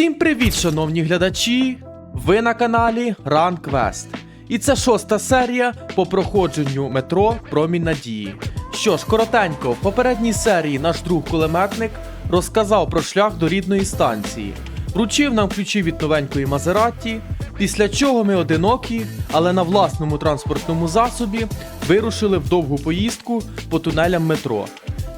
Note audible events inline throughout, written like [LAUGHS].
Всім привіт, шановні глядачі! Ви на каналі Run Quest. І це шоста серія по проходженню метро Промінь Надії. Що ж, коротенько, в попередній серії наш друг кулеметник розказав про шлях до рідної станції, вручив нам ключі від новенької Мазератті, після чого ми одинокі, але на власному транспортному засобі вирушили в довгу поїздку по тунелям метро.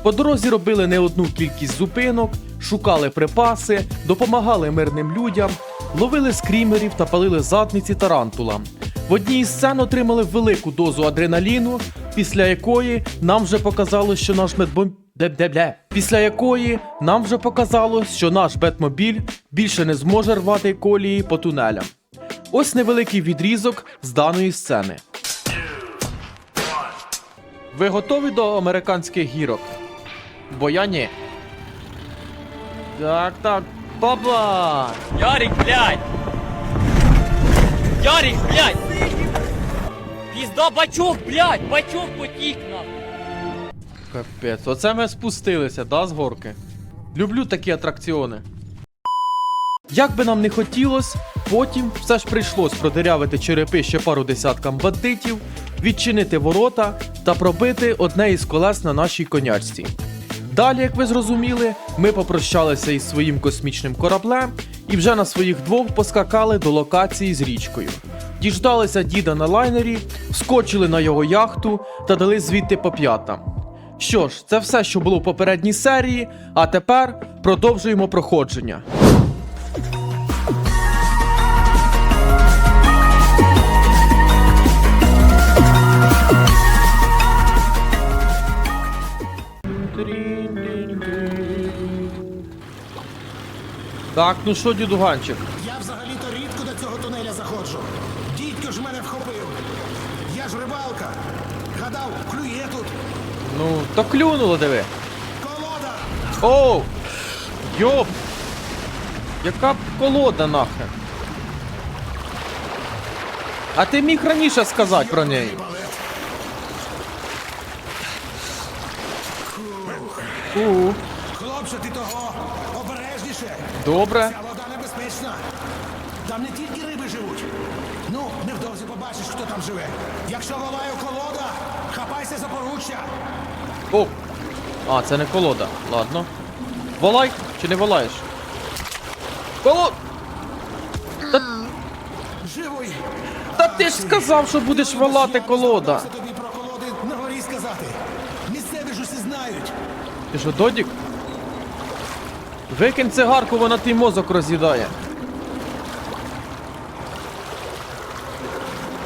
По дорозі робили не одну кількість зупинок, шукали припаси, допомагали мирним людям, ловили скрімерів та палили задниці тарантулам. В одній із сцен отримали велику дозу адреналіну, після якої нам вже показалось, що наш медбом... Де-де-де. Після якої нам вже показалось, що наш бетмобіль більше не зможе рвати колії по тунелям. Ось невеликий відрізок з даної сцени. Ви готові до американських гірок? Бо я ні. Так, так. Баба! Ярик, блядь! Ярик, блядь! Пізда бачок, блядь! Бачок потік нахуй! Капець, оце ми спустилися, да, з горки? Люблю такі атракціони. Як би нам не хотілось, потім все ж прийшлось продирявити черепи ще пару десяткам бандитів, відчинити ворота та пробити одне із колес на нашій конячці. Далі, як ви зрозуміли, ми попрощалися із своїм космічним кораблем і вже на своїх двох поскакали до локації з річкою. Діждалися діда на лайнері, вскочили на його яхту та дали звідти по п'ятам. Що ж, це все, що було в попередній серії, а тепер продовжуємо проходження. Так, ну що, дідуганчик? Я взагалі-то рідко до цього тунеля заходжу. Дідько ж мене вхопив. Я ж рибалка. Гадав, клює тут. Ну, то клюнуло, диви. Колода! Оу! Йоп! Яка б колода нахрен? А ти міг раніше сказати про неї. Хлопче, ти того. Добре. Ця вода небезпечна. Там не тільки риби живуть. Ну, невдовзі побачиш, хто там живе. Якщо волає колода, хапайся за поруччя. О! А, це не колода. Ладно. Волай чи не волаєш? Колод! Живий. Та ти ж сказав, що будеш волати колода. Тобі про колоди на горі сказати. Місцеві ж усі знають. Ти що, додік? Викинь цигарку, вона твій мозок роз'їдає.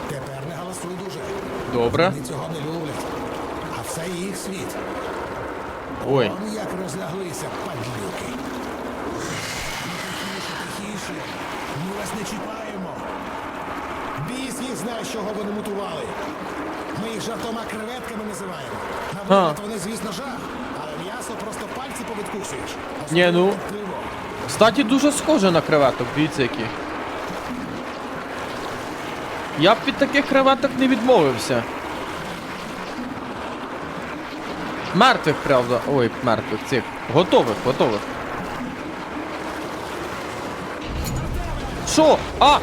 Тепер не галасуй дуже. Добре. Вони цього не люблять. А все їх світ. Ой. Он як розляглися, падлюки. Ну, Тихіше, тихіше. Ми вас не чіпаємо. Біс їх знає, з чого вони мутували. Ми їх жартома креветками називаємо. На вигляд вони, звісно, жах, м'ясо просто пальці повідкусуєш. Ні, ну. Кстати, дуже схоже на креветок, дивіться які. Я б від таких креветок не відмовився. Мертвих, правда. Ой, мертвих цих. Готових, готових. Що? А!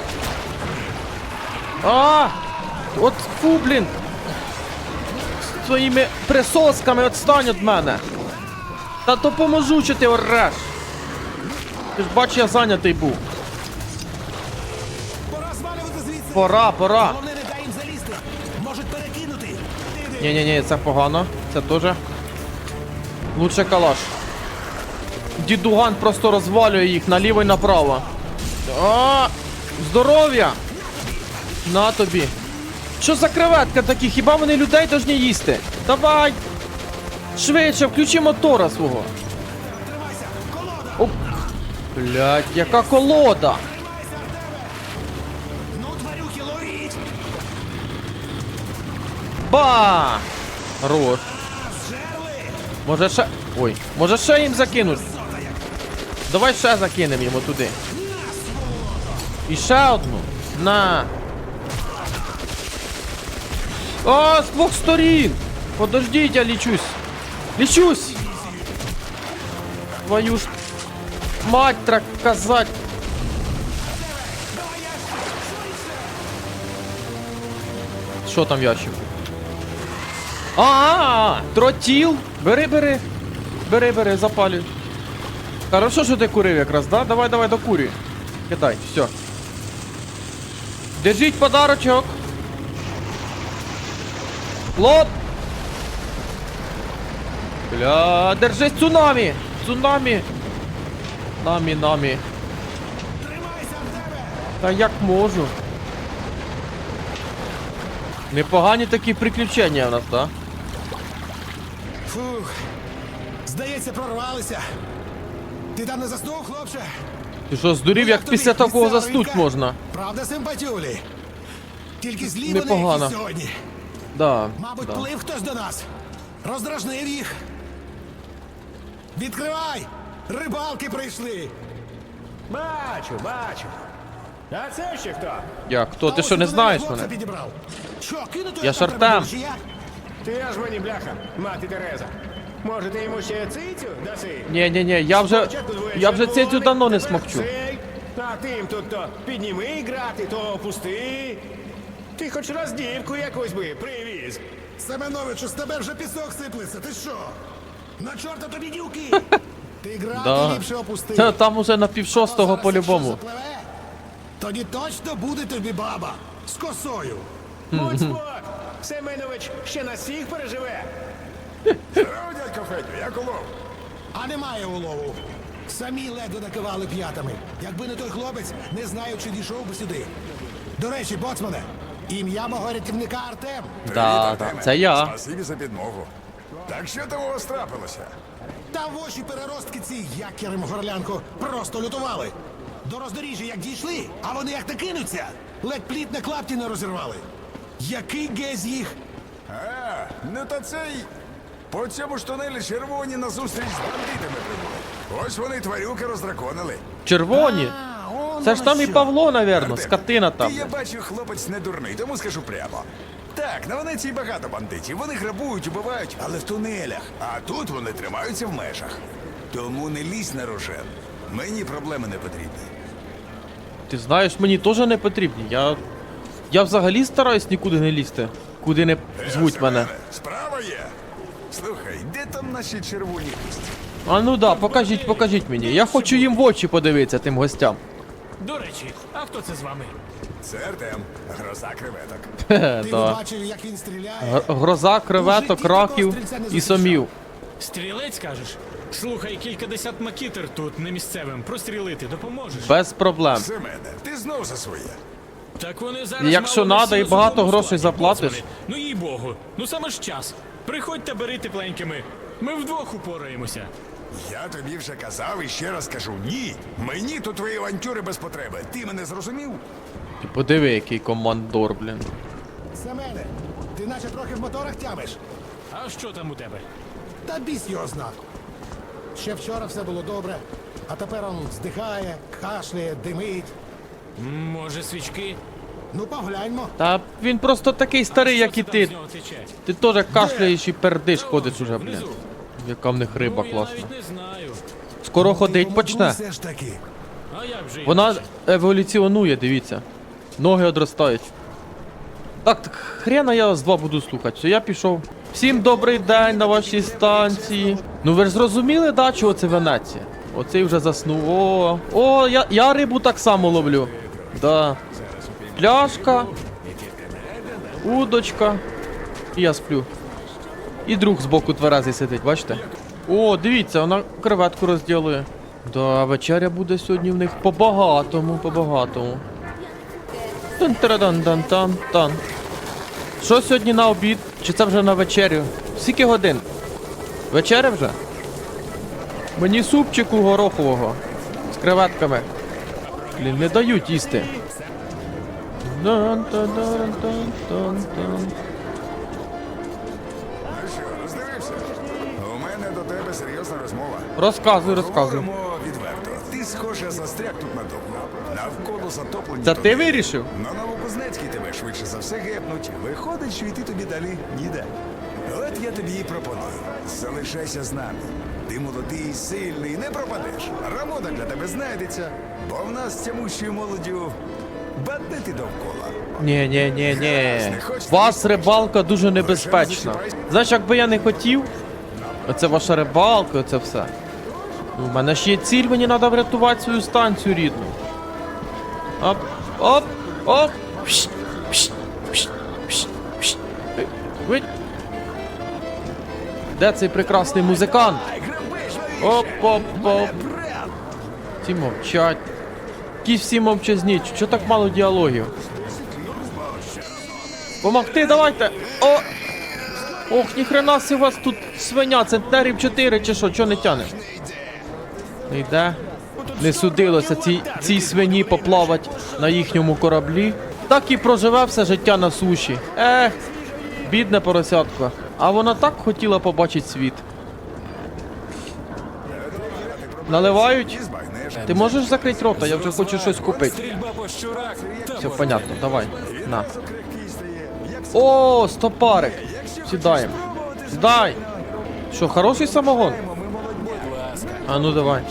А! От фу, блін! З твоїми присосками отстань від мене! Та допоможу, чи ти ореш! Ти ж бач, я зайнятий був. Пора звалювати звідси. Пора, пора. Головне, не дай їм залізти. Можуть перекинути. Ні, ні, ні, це погано. Це теж. Лучше калаш. Дідуган просто розвалює їх наліво і направо. А! Здоров'я! На тобі. Що за креветка такі? Хіба вони людей должні їсти? Давай! Швидше, включи мотора свого. Оп. Блять, яка колода! Ба! Хорош. Може ще. Ой, може ще їм закинуть. Давай ще закинемо йому туди. І ще одну. На. О, з двох сторін! Подождіть, я лічусь. Лечусь! Твою ж мать так казать! Что там ящик? А, -а, -а Тротил! Бери, бери! Бери, бери, запалюй. Хорошо, що ти курив якраз, да? Давай, давай, докури. Кидай, все. Держіть подарочек. Лоп! Бля, держись цунамі! Цунамі! Намі, намі. Тримайся! Та як можу. Непогані такі приключення в нас, так? Фух. Здається, прорвалися. Ти там не заснув, хлопче? Ти що, здурів, Ну, як після такого заснуть можна? Правда, симпатюлі? Тільки злі вони Непогано. сьогодні. Да. Мабуть, да. плив хтось до нас. Роздражнив їх. Відкривай! Рибалки прийшли. Бачу, бачу. А це ще хто? Як? Хто? Ти що, не знаєш мене? підібрав. Що, кинути Я ж Артем. Ти аж мені бляха, мати Тереза. Може, ти йому ще цицю даси? Ні, ні, ні, я вже. Я вже цю червоних, давно не смокчу. А ти їм тут то підніми грати, то опусти. Ти хоч раз дівку якусь би привіз. Семеновичу, з тебе вже пісок сиплеться. Ти що? На чорта тобі дівки! [LAUGHS] Ти грати Да. ліпше опусти. Це там уже на пів шостого по-любому. Тоді точно буде тобі баба з косою. Будь спок, Семенович ще на всіх переживе. Здорово, дядько Федю, як улов? А немає улову. Самі ледве накивали п'ятами. Якби не той хлопець, не знаю, чи дійшов би сюди. До речі, боцмане, ім'я мого рятівника Артем. Да, да, це я. Спасибі за підмогу. Так що там у вас трапилося? Та ваші переростки ці якерем горлянку просто лютували. До роздоріжжя як дійшли, а вони як не кинуться. Ледь пліт на клапті не розірвали. Який гез їх? А, ну та цей. По цьому ж тунелі червоні назустріч з бандитами прибули. Ось вони тварюки роздраконили. Червоні. А, Це ж там і. Павло, навірно, Артем, скотина там. Ти, я бачу, хлопець не дурний, тому скажу прямо. Так, на Венеції багато бандитів. Вони грабують, убивають, але в тунелях. А тут вони тримаються в межах. Тому не лізь на рожен. Мені проблеми не потрібні. Ти знаєш, мені теж не потрібні. Я. Я взагалі стараюсь нікуди не лізти. Куди не звуть мене. Семене, Справа є. Слухай, де там наші червоні кісті? А ну да, покажіть, покажіть мені. Я хочу їм в очі подивитися тим гостям. До речі, а хто це з вами? Це Артем, гроза креветок. [LAUGHS] Ти не да. бачив, як він стріляє? Гроза, креветок, раків і сомів. Стрілець кажеш? Слухай, кількадесят макітер тут не місцевим. Прострілити допоможеш. Без проблем. Семене, ти знов за своє. Так вони зараз. Якщо мало не надо всі і багато судовому грошей складі, заплатиш. Ну їй богу. Ну саме ж час. Приходьте, бери тепленькими. Ми вдвох упораємося. Я тобі вже казав і ще раз кажу: ні. Мені тут твої авантюри без потреби. Ти мене зрозумів? Ти подиви, який командор, блін. Семене, ти наче трохи в моторах тямиш. А що там у тебе? Та біс його зна. Ще вчора все було добре, а тепер он здихає, кашляє, димить. Може, свічки? Ну, погляньмо. Та він просто такий старий, як і ти. Ти теж кашляєш і пердиш ходиш уже, блін. Яка в них риба ну, я класна. навіть не знаю. Скоро ходить йому почне. все ж таки. А як же Вона еволюціонує, дивіться. Ноги одростають. Так, так хрена я з два буду слухати. Все, я пішов. Всім добрий день на вашій станції. Ну ви ж зрозуміли, да, чого це Венеція? Оцей вже заснув. О, о, я, я рибу так само ловлю. Да. Пляшка. Удочка. І я сплю. І друг збоку тверезий сидить, бачите? О, дивіться, вона креветку розділує. Да, вечеря буде сьогодні в них по-багатому, по-багатому. Що сьогодні на обід? Чи це вже на вечерю? Скільки годин? Вечеря вже? Мені супчику горохового. З креветками. Блін, не дають їсти. Дан-та-дан-тан-тан-тан. Розказуй, розказуй. Говоримо відверто. Ти схоже застряг тут надовго. Навколо затоплені. Це ти вирішив? На Новокузнецький тебе швидше за все гепнуть. Виходить, що йти тобі далі ніде. От я тобі і пропоную. Залишайся з нами. Ти молодий, сильний, не пропадеш. Рамона для тебе знайдеться, бо в нас з тямущою молоддю Бандити довкола. Ні, ні, ні, ні. Вас рибалка дуже небезпечна. Знаєш, якби я не хотів. Оце ваша рибалка, оце все. У мене ж є ціль, мені треба врятувати свою станцію рідну. Оп, оп, оп. Пш, пш, пш, пш, пш. Де цей прекрасний музикант? Оп, оп, оп. Всі мовчать. Які всі мовчазні, чого так мало діалогів? Помогти, давайте! О! Ох, ніхрена си у вас тут свиня, центнерів 4 чи що, чого не тяне? Йде. Не судилося цій, цій свині поплавати на їхньому кораблі. Так і проживе все життя на суші. Ех, бідне поросятко. А вона так хотіла побачити світ. Наливають? Ти можеш закрити рота, я вже хочу щось купити. Все, понятно, давай. На. О, стопарик. Сідаємо. Сідай. Що, хороший самогон? А ну давай.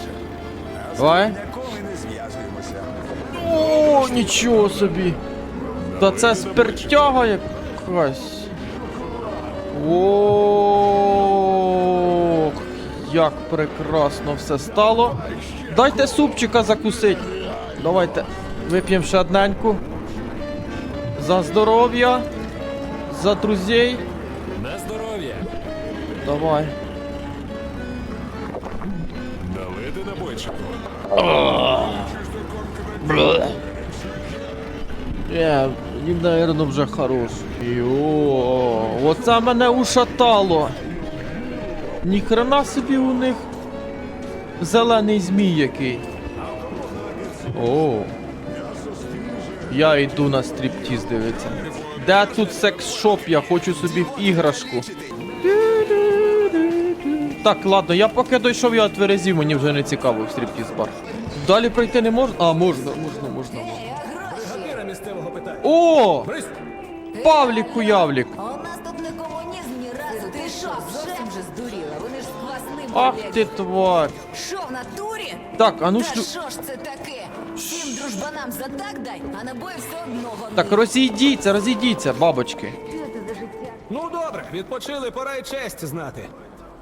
Давай. О, нічого собі. Та це спиртяга якась. Ох, як прекрасно все стало. Дайте супчика закусить. Давайте вип'ємо ще одненьку. За здоров'я. За друзей. На здоров'я. Давай. Налити набойчику. Е, їм, наверно, вже хорош. Йо, оце мене ушатало. Ніхрена собі у них зелений змій який. О. Я йду на стріптіз дивитися. Де тут секс-шоп? Я хочу собі в іграшку. Так, ладно, я поки дійшов, я отверезів, мені вже не цікаво в стріптіз бар. Далі пройти не можна? А, можна, можна, можна. О! Павлік Куявлік! А у нас тут не комунізм ні разу. Ти що, зовсім же здуріла? Вони ж з квасним Ах ти тварь! Що в натурі? Так, а ну Та шлю. що ж це таке? Всім дружбанам за так дай, а набої все одно вони. Так, розійдіться, розійдіться, бабочки. Ну добре, відпочили, пора й честь знати.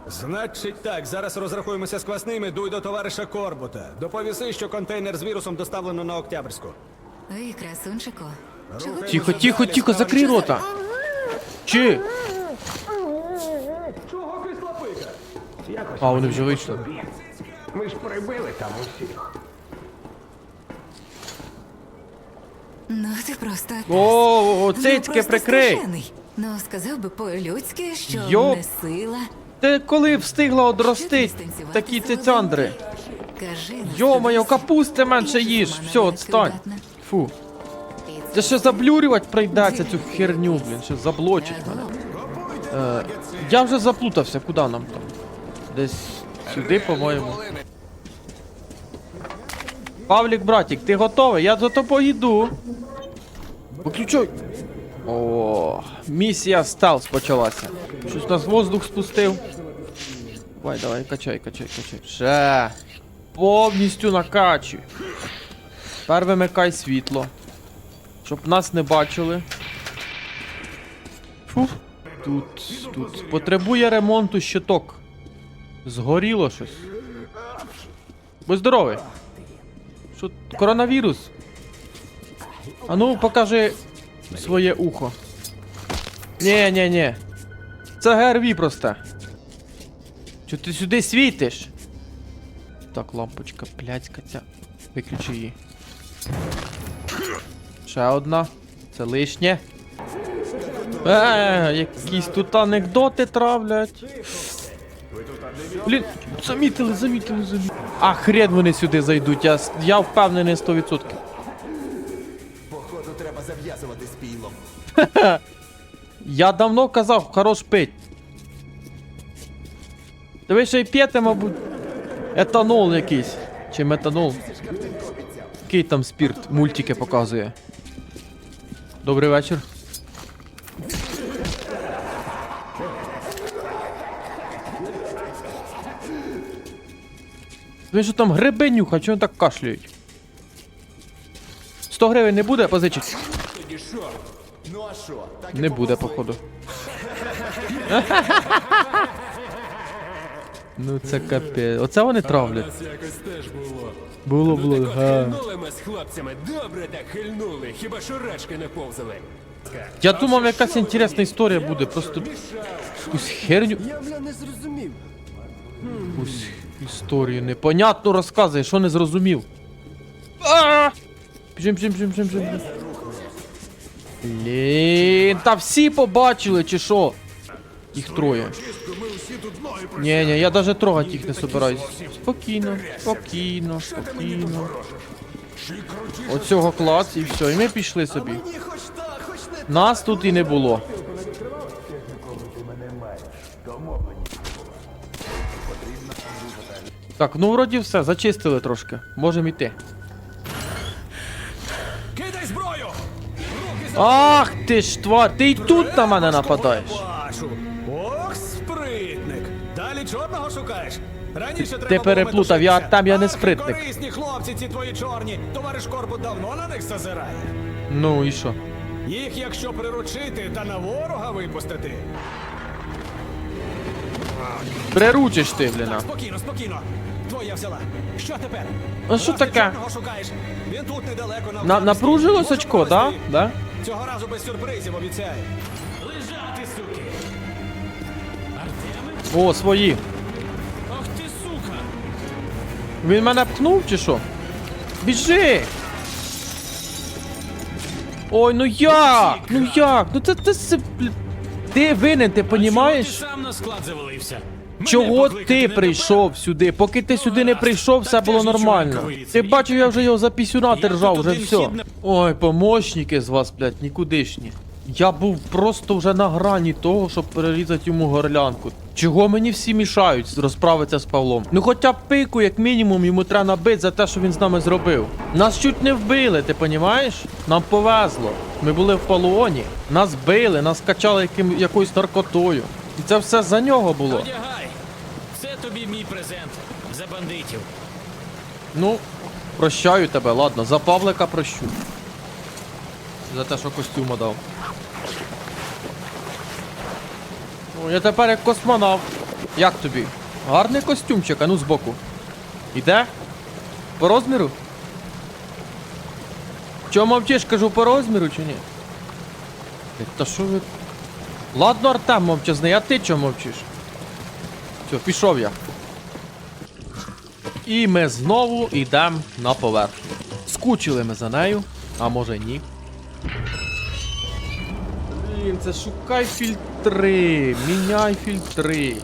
Значить так, зараз розрахуємося з квасними, дуй до товариша Корбута. Доповіси, що контейнер з вірусом доставлено на Октябрьську. Ой, красунчику. Чого ти Тихо, тихо, тихо, закрий рота. Чи? А, вони вже вийшли. Ми ж прибили там усіх. Ну ти просто... О, Ну, цицьки просто прикрий. страшенний. Ну, сказав би по-людськи, що Йоп. не сила. Ти коли встигла одростить Що ти станцювати такі ну, Йо-моє, капусти менше їж. Все, отстань. Фу. Це ще заблюрювати прийдеться цю херню, блін, ще заблочить мене. Е, я вже заплутався, куди нам там? Десь сюди, по-моєму. Павлік, братік, ти готовий? Я за тобою йду. Виключай. О, місія стелс почалася. Щось нас воздух спустив. Давай, давай, качай, качай, качай. Ще. Повністю накачуй. Тепер вимикай світло. Щоб нас не бачили. Фух. Тут, тут. Потребує ремонту щиток. Згоріло щось. Будь здоровий. Що, коронавірус? А ну, покажи своє ухо. Нє, нє, нє. Це ГРВ просто. Чо ти сюди світиш? Так, лампочка, блядська ця. Виключи її. Ще одна. Це лишнє. Е, якісь тут анекдоти травлять. Блін, замітили, замітили, замітили. А хрен вони сюди зайдуть, я, я впевнений 100%. [LAUGHS] Я давно казав, хорош пить. Та ви ще й п'єте, мабуть. Етанол якийсь. Чи метанол. Який там спірт, мультики показує. Добрий вечір. Ви що там гриби чого вони так кашляють? 100 гривень не буде позичить? Не буде, походу. [LAUGHS] ну це капець. Оце вони травлять. якось теж було. Було, було. Так от Га. хильнули ми з хлопцями, добре так хильнули, хіба що рачки не повзали. Я думав, якась інтересна історія буде, просто якусь херню. Я бля не зрозумів. Якусь історію непонятну розказує, що не зрозумів. А! Біжим, біжим, біжим, біжим, біжим. Блін, та всі побачили, чи що? Їх троє. Ні, ні, я навіть трогати їх не собираюсь. Спокійно, спокійно, спокійно. Оцього клац і все, і ми пішли собі. Нас тут і не було. Так, ну вроді все, зачистили трошки. Можемо йти. Ах ти ж тварь, ти й тут на мене нападаєш. Ох, спритник! Далі чорного шукаєш? Раніше треба Ти переплутав, я- там я не спритник. корисні хлопці ці твої чорні. Товариш Корбут давно на них зазирає. Ну і що? Їх якщо приручити та на ворога випустити. Приручиш ти, бліна. Спокійно, спокійно. Твоя взяла. Що тепер? А що таке? чорного шукаєш. Він тут недалеко на На, напружилось очко, да? да? Цього разу без сюрпризів обіцяю. Лежати, суки! О, свої. Ах ти сука! Він мене пхнув чи що? Біжи! Ой, ну як? Ну як? Ну це ти Ти винен, ти Чого понімаєш? ти сам на склад завалився? Чого ти прийшов сюди? Поки ти сюди не прийшов, все було нормально. Ти бачив, я вже його за пісюна держав, вже все. Ой, помощники з вас, блядь, нікудишні. Я був просто вже на грані того, щоб перерізати йому горлянку. Чого мені всі мішають розправитися з Павлом? Ну хоча б пику, як мінімум, йому треба набити за те, що він з нами зробив. Нас чуть не вбили, ти понімаєш? Нам повезло. Ми були в полоні. Нас били, нас качали яким, якоюсь наркотою. І це все за нього було. Мій презент за бандитів. Ну, прощаю тебе, ладно, за Павлика прощу. За те, що костюма дав. О, я тепер як космонавт. Як тобі? Гарний костюмчик, а ну збоку. Іде? По розміру? Чого мовчиш, кажу по розміру чи ні? Та що ви. Ладно, Артем мовчазний, а ти чого мовчиш? Все, пішов я. І ми знову йдемо на поверхню. Скучили ми за нею, а може ні. Блін, це шукай фільтри, міняй фільтри.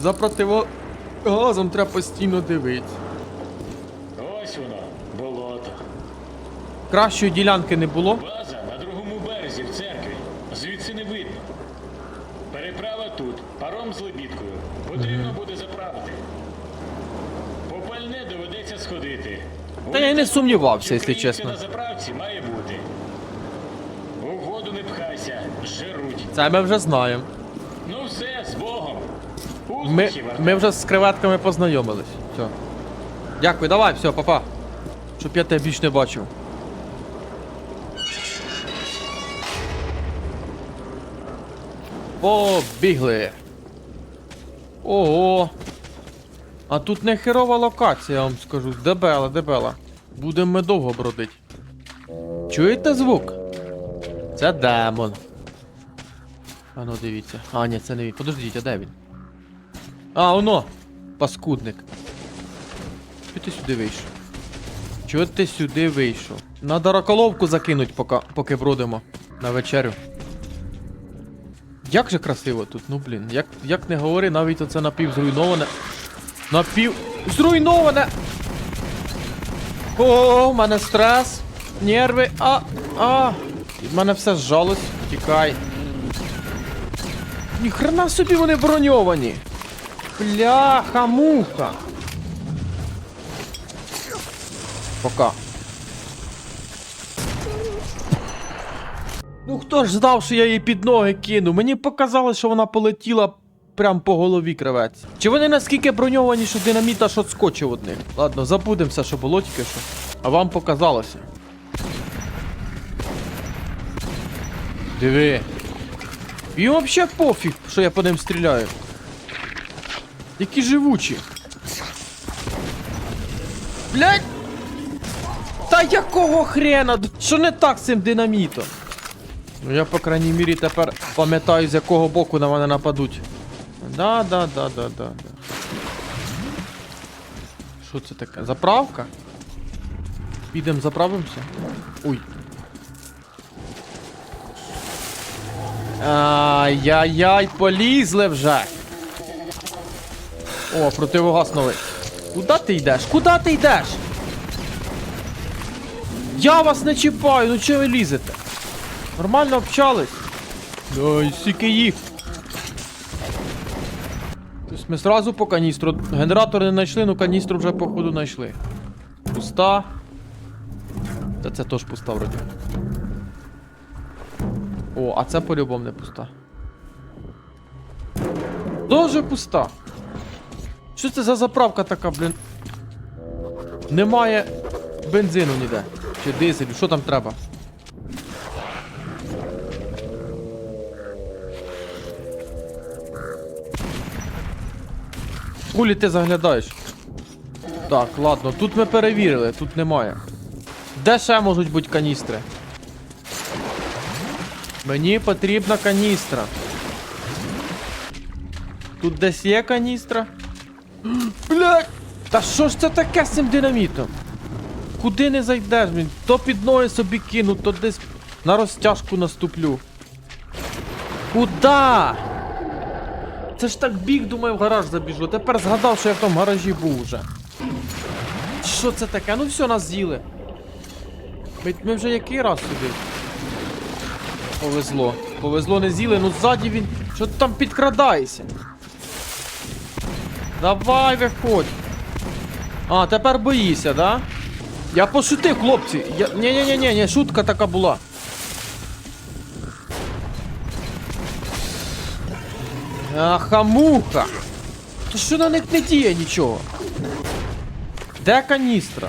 За противогазом треба постійно дивитися. Ось воно, болото. Кращої ділянки не було. База на другому березі в церкві. Звідси не видно. Переправа тут, паром з лебідкою. Потрібно буде заправити. Сходити. Та я не сумнівався, якщо чесно. на заправці має бути. У воду не пхайся, жируть. Це ми вже знаємо. Ну все, з Богом. Ми, Успіхів, Артем. ми вже з креветками познайомились. Все. Дякую, давай, все, папа. Щоб я тебе більш не бачив. Побігли. Ого. А тут не херова локація, я вам скажу. Дебела, дебела. Будемо ми довго бродить. Чуєте звук? Це демон. А ну дивіться. А, ні, це не він. Подождіть, а де він? А, воно! Паскудник. Чого ти сюди вийшов? Чого ти сюди вийшов? Надо раколовку закинуть, поки, поки бродимо на вечерю. Як же красиво тут, ну блін, як, як не говори, навіть оце напів зруйноване. Напів. Зруйноване! О, у мене стрес, нерви, а, а. В мене все зжалось. Тікай. Ніхрена собі вони броньовані. Бляха, муха. Пока. Ну хто ж знав, що я її під ноги кину? Мені показалось, що вона полетіла прям по голові креветці. Чи вони наскільки броньовані, що динаміт аж отскочив од них? Ладно, забудемося, що було тільки що. А вам показалося. Диви. І взагалі пофіг, що я по ним стріляю. Які живучі. Блять! Та якого хрена? Що не так з цим динамітом? Ну я, по крайній мірі, тепер пам'ятаю, з якого боку на мене нападуть. Да, да, да, да, да, да. Що це таке? Заправка? Підемо заправимося? Ой. Ай-яй-яй, полізли вже. О, противогаз новий. Куда ти йдеш? Куда ти йдеш? Я вас не чіпаю, ну чого ви лізете? Нормально общались? Ой, скільки їх. Ми сразу по каністру. Генератор не знайшли, ну каністру вже походу знайшли. Пуста. Та це теж пуста вроді. О, а це по-любому не пуста. Дуже пуста. Що це за заправка така, блін? Немає бензину ніде. Чи дизелю, що там треба? Кулі ти заглядаєш? Так, ладно, тут ми перевірили, тут немає. Де ще можуть бути каністри? Мені потрібна каністра. Тут десь є каністра? [GASPS] Блять! Та що ж це таке з цим динамітом? Куди не зайдеш, блін? То під ноги собі кину, то десь на розтяжку наступлю. Куда? Це ж так біг, думаю, в гараж забіжу. Тепер згадав, що я в тому гаражі був вже. Що це таке? Ну все, нас з'їли. Ми, ми вже який раз сюди? Повезло. Повезло не з'їли, ну ззаді він. Що ти там підкрадаєшся? Давай виходь. А, тепер боїшся, да? Я пошутив, хлопці. Я... Ні-ні-ні, ні, шутка така була. Аха, муха. То що на них не діє нічого? Де каністра?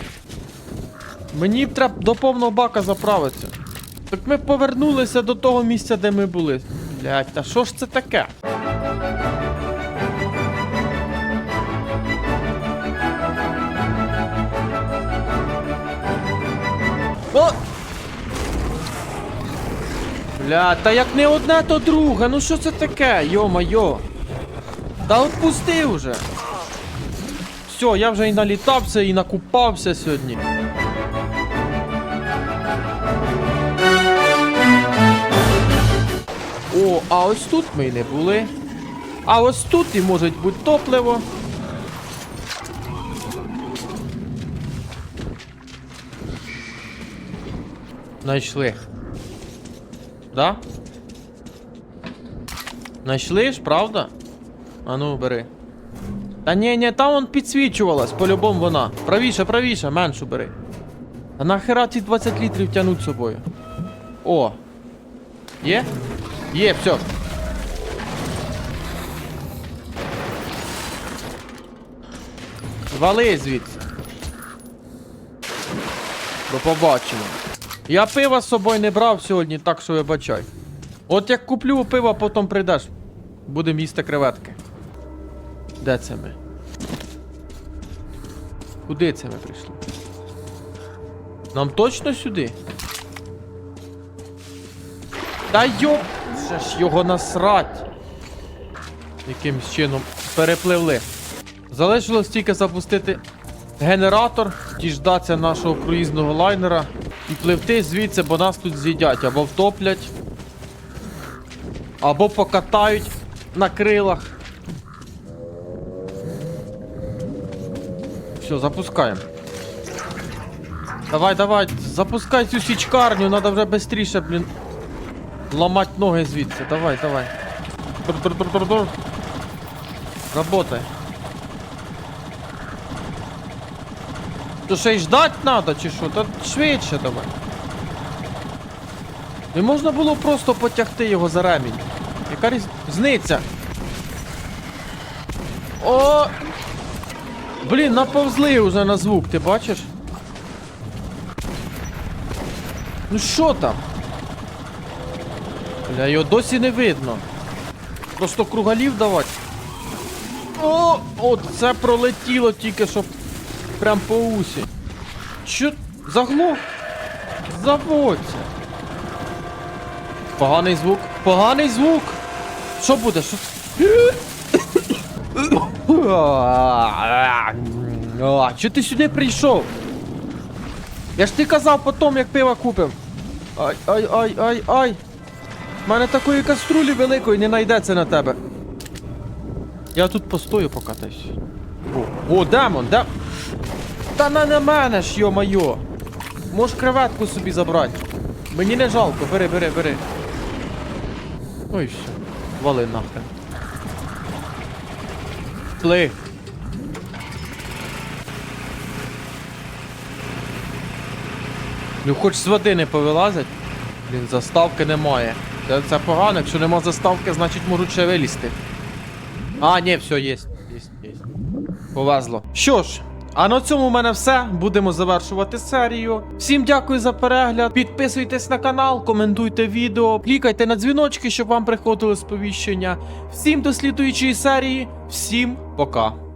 Мені б треба до повного бака заправитися. Так ми повернулися до того місця, де ми були. Блять, та що ж це таке? Бля, та як не одне, то друге. Ну що це таке? Йо-майо. Та отпусти вже. Все, я вже і налітався, і накупався сьогодні. О, а ось тут ми й не були. А ось тут і може бути топливо. Найшли. Да? Найшли ж, правда? А ну, бери. Та ні, ні, там он підсвічувалась, по-любому вона. Правіше, правіше, меншу бери. А нахера ці 20 літрів тянуть з собою? О. Є? Є, все. Вали звідси. До побачення. Я пива з собою не брав сьогодні, так що вибачай. От як куплю пиво, потім прийдеш. Будемо їсти креветки. Де це ми? Куди це ми прийшли? Нам точно сюди? Та йоп! Вже ж його насрать! Якимсь чином перепливли. Залишилось тільки запустити генератор, діждатися нашого круїзного лайнера і пливти звідси, бо нас тут з'їдять або втоплять, або покатають на крилах. Все, запускаємо. Давай, давай, запускай цю січкарню, треба вже швидше, блін. Ламать ноги звідси. Давай, давай. Работай. То ще й ждать надо, чи що? Та швидше давай. Не можна було просто потягти його за ремінь. Яка різниця? О! Блін, наповзли вже на звук, ти бачиш? Ну що там? Бля, його досі не видно. Просто кругалів давати. О, от це пролетіло тільки що прям по усі. Що? Заглох? Заводься. Поганий звук. Поганий звук. Що буде? Що? А, Чого ти сюди прийшов? Я ж ти казав потім, як пиво купив. Ай, ай, ай, ай, ай. У мене такої каструлі великої не знайдеться на тебе. Я тут постою покатаюсь. О, о, демон, де. Та не на мене ж, йо-майо. Можеш креветку собі забрати. Мені не жалко, бери, бери, бери. Ой, все. Вали нахрен. Пли. Ну хоч з води не повилазять. Блін, заставки немає. Це, це погано, якщо нема заставки, значить можуть ще вилізти. А, ні, все, є. Є, є. Повезло. Що ж, а на цьому в мене все. Будемо завершувати серію. Всім дякую за перегляд. Підписуйтесь на канал, коментуйте відео, клікайте на дзвіночки, щоб вам приходили сповіщення. Всім до слідуючої серії. Всім пока.